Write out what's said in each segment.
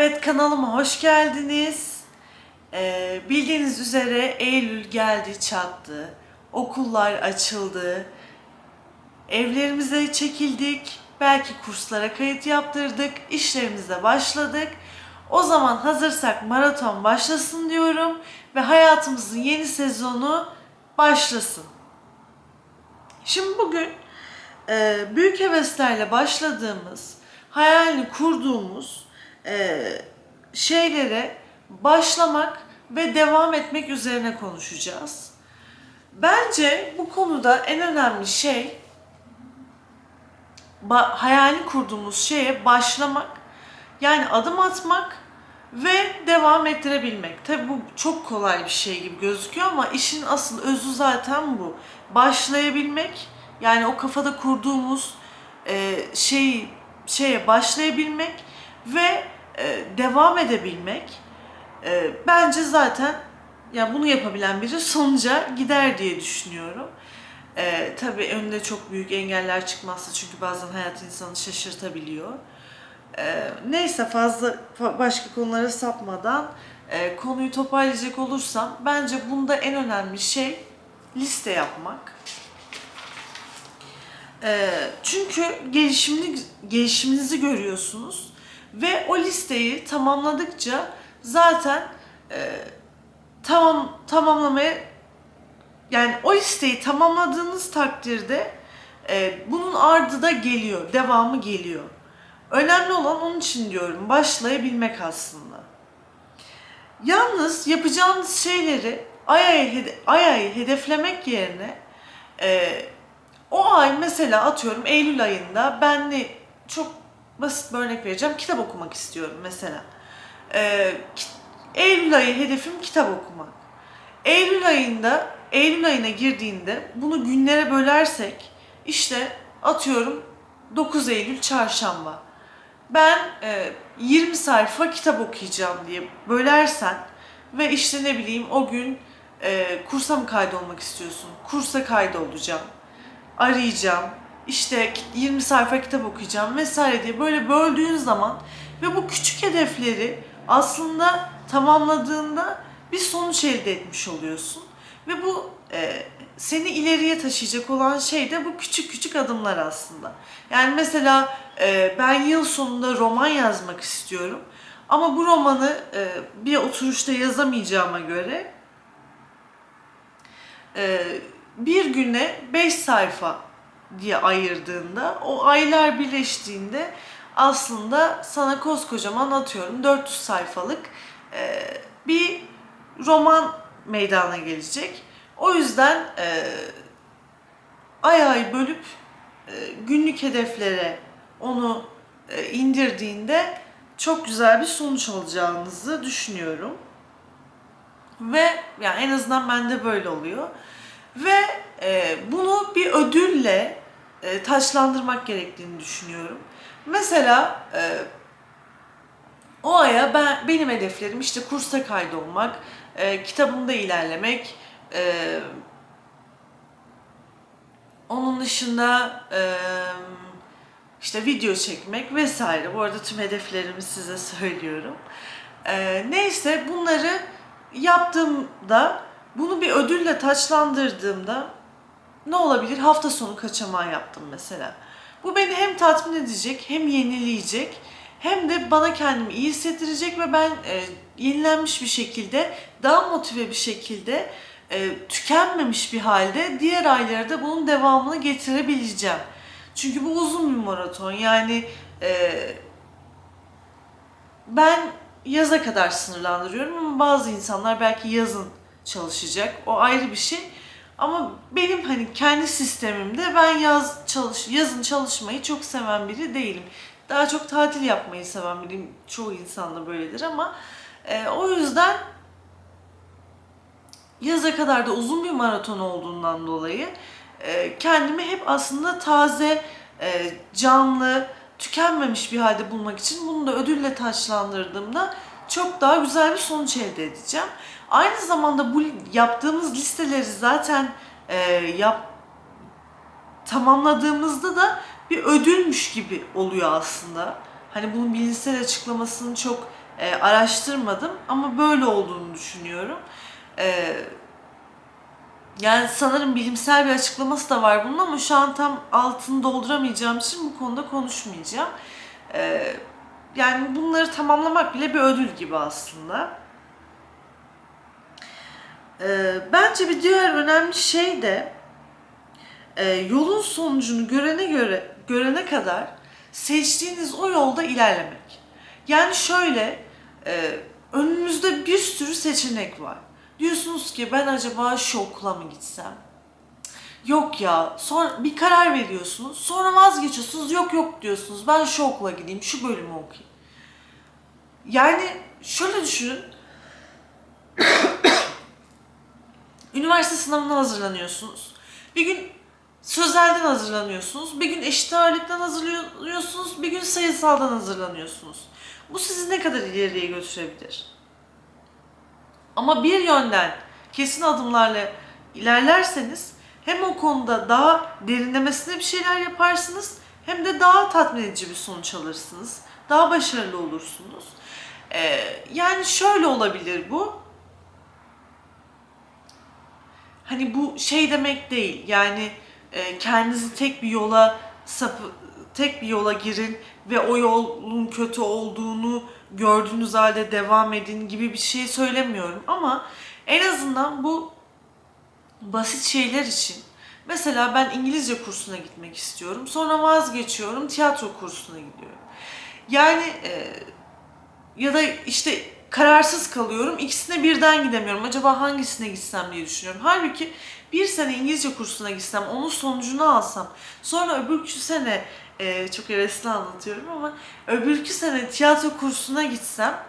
Evet kanalıma hoş geldiniz. Ee, bildiğiniz üzere Eylül geldi çattı. Okullar açıldı. Evlerimize çekildik. Belki kurslara kayıt yaptırdık. İşlerimize başladık. O zaman hazırsak maraton başlasın diyorum ve hayatımızın yeni sezonu başlasın. Şimdi bugün e, büyük heveslerle başladığımız, hayalini kurduğumuz e, şeylere başlamak ve devam etmek üzerine konuşacağız. Bence bu konuda en önemli şey hayalini kurduğumuz şeye başlamak, yani adım atmak ve devam ettirebilmek. Tabi bu çok kolay bir şey gibi gözüküyor ama işin asıl özü zaten bu. Başlayabilmek, yani o kafada kurduğumuz e, şey şeye başlayabilmek ve e, devam edebilmek. E, bence zaten ya bunu yapabilen biri sonuca gider diye düşünüyorum. E, tabii önünde çok büyük engeller çıkmazsa çünkü bazen hayat insanı şaşırtabiliyor. E, neyse fazla fa- başka konulara sapmadan e, konuyu toparlayacak olursam bence bunda en önemli şey liste yapmak. E, çünkü gelişimini gelişiminizi görüyorsunuz ve o listeyi tamamladıkça zaten e, tamam tamamlamaya yani o listeyi tamamladığınız takdirde e, bunun ardı da geliyor, devamı geliyor. Önemli olan onun için diyorum başlayabilmek aslında. Yalnız yapacağınız şeyleri ay ay, ay, ay hedeflemek yerine e, o ay mesela atıyorum Eylül ayında ben çok basit bir örnek vereceğim. Kitap okumak istiyorum mesela. E, ki- Eylül ayı hedefim kitap okumak. Eylül ayında Eylül ayına girdiğinde bunu günlere bölersek işte atıyorum 9 Eylül çarşamba. Ben e, 20 sayfa kitap okuyacağım diye bölersen ve işte ne bileyim o gün e, kursa mı kaydolmak istiyorsun? Kursa kaydolacağım. Arayacağım. İşte 20 sayfa kitap okuyacağım vesaire diye böyle böldüğün zaman ve bu küçük hedefleri aslında tamamladığında bir sonuç elde etmiş oluyorsun. Ve bu e, seni ileriye taşıyacak olan şey de bu küçük küçük adımlar aslında. Yani mesela e, ben yıl sonunda roman yazmak istiyorum. Ama bu romanı e, bir oturuşta yazamayacağıma göre e, bir güne 5 sayfa diye ayırdığında o aylar birleştiğinde aslında sana koskocaman atıyorum 400 sayfalık e, bir roman meydana gelecek. O yüzden e, ay ay bölüp e, günlük hedeflere onu e, indirdiğinde çok güzel bir sonuç alacağınızı düşünüyorum. Ve yani en azından bende böyle oluyor. Ve e, bunu bir ödülle e, taçlandırmak gerektiğini düşünüyorum. Mesela e, o aya ben benim hedeflerim işte kursa kaydolmak, e, kitabımda ilerlemek, e, onun dışında e, işte video çekmek vesaire. Bu arada tüm hedeflerimi size söylüyorum. E, neyse bunları yaptığımda bunu bir ödülle taçlandırdığımda ne olabilir? Hafta sonu kaçamağı yaptım mesela. Bu beni hem tatmin edecek hem yenileyecek hem de bana kendimi iyi hissettirecek ve ben e, yenilenmiş bir şekilde daha motive bir şekilde e, tükenmemiş bir halde diğer aylarda bunun devamını getirebileceğim. Çünkü bu uzun bir maraton yani e, ben yaza kadar sınırlandırıyorum ama bazı insanlar belki yazın çalışacak. O ayrı bir şey. Ama benim hani kendi sistemimde ben yaz çalış yazın çalışmayı çok seven biri değilim. Daha çok tatil yapmayı seven biriyim. Çoğu insan da böyledir ama e, o yüzden yaza kadar da uzun bir maraton olduğundan dolayı e, kendimi hep aslında taze, e, canlı, tükenmemiş bir halde bulmak için bunu da ödülle taçlandırdığımda çok daha güzel bir sonuç elde edeceğim. Aynı zamanda bu yaptığımız listeleri zaten e, yap tamamladığımızda da bir ödülmüş gibi oluyor aslında. Hani bunun bilimsel açıklamasını çok E, araştırmadım ama böyle olduğunu düşünüyorum. E, yani sanırım bilimsel bir açıklaması da var bunun ama şu an tam altını dolduramayacağım için bu konuda konuşmayacağım. E, yani bunları tamamlamak bile bir ödül gibi aslında. E, bence bir diğer önemli şey de e, yolun sonucunu görene göre görene kadar seçtiğiniz o yolda ilerlemek. Yani şöyle e, önünüzde bir sürü seçenek var. Diyorsunuz ki ben acaba şu okula mı gitsem? Yok ya. Sonra bir karar veriyorsunuz. Sonra vazgeçiyorsunuz. Yok yok diyorsunuz. Ben şu okula gideyim, şu bölümü okuyayım. Yani şöyle düşünün. Üniversite sınavına hazırlanıyorsunuz. Bir gün sözelden hazırlanıyorsunuz. Bir gün eşit ağırlıktan hazırlanıyorsunuz. Bir gün sayısaldan hazırlanıyorsunuz. Bu sizi ne kadar ileriye götürebilir? Ama bir yönden kesin adımlarla ilerlerseniz hem o konuda daha derinlemesine bir şeyler yaparsınız hem de daha tatmin edici bir sonuç alırsınız. Daha başarılı olursunuz. Ee, yani şöyle olabilir bu. Hani bu şey demek değil. Yani e, kendinizi tek bir yola sapı tek bir yola girin ve o yolun kötü olduğunu gördüğünüz halde devam edin gibi bir şey söylemiyorum ama en azından bu basit şeyler için mesela ben İngilizce kursuna gitmek istiyorum. Sonra vazgeçiyorum, tiyatro kursuna gidiyorum. Yani e, ya da işte kararsız kalıyorum. İkisine birden gidemiyorum. Acaba hangisine gitsem diye düşünüyorum. Halbuki bir sene İngilizce kursuna gitsem, onun sonucunu alsam, sonra öbürkü sene e, çok hevesli anlatıyorum ama öbürkü sene tiyatro kursuna gitsem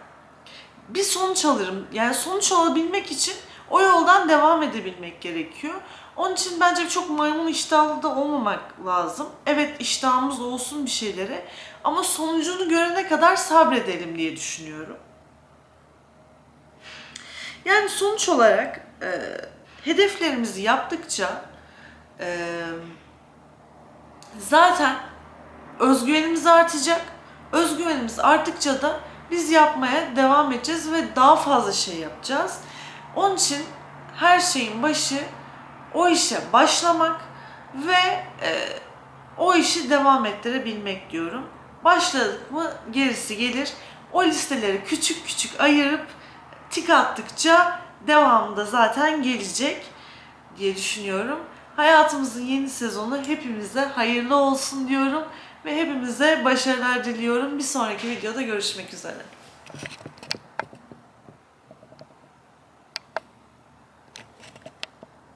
bir sonuç alırım. Yani sonuç alabilmek için o yoldan devam edebilmek gerekiyor. Onun için bence çok maymun iştahlı da olmamak lazım. Evet iştahımız olsun bir şeylere ama sonucunu görene kadar sabredelim diye düşünüyorum. Yani sonuç olarak e, hedeflerimizi yaptıkça e, zaten özgüvenimiz artacak. Özgüvenimiz arttıkça da biz yapmaya devam edeceğiz ve daha fazla şey yapacağız. Onun için her şeyin başı o işe başlamak ve e, o işi devam ettirebilmek diyorum. Başladık mı gerisi gelir. O listeleri küçük küçük ayırıp tik attıkça devamında zaten gelecek diye düşünüyorum. Hayatımızın yeni sezonu hepimize hayırlı olsun diyorum ve hepimize başarılar diliyorum. Bir sonraki videoda görüşmek üzere.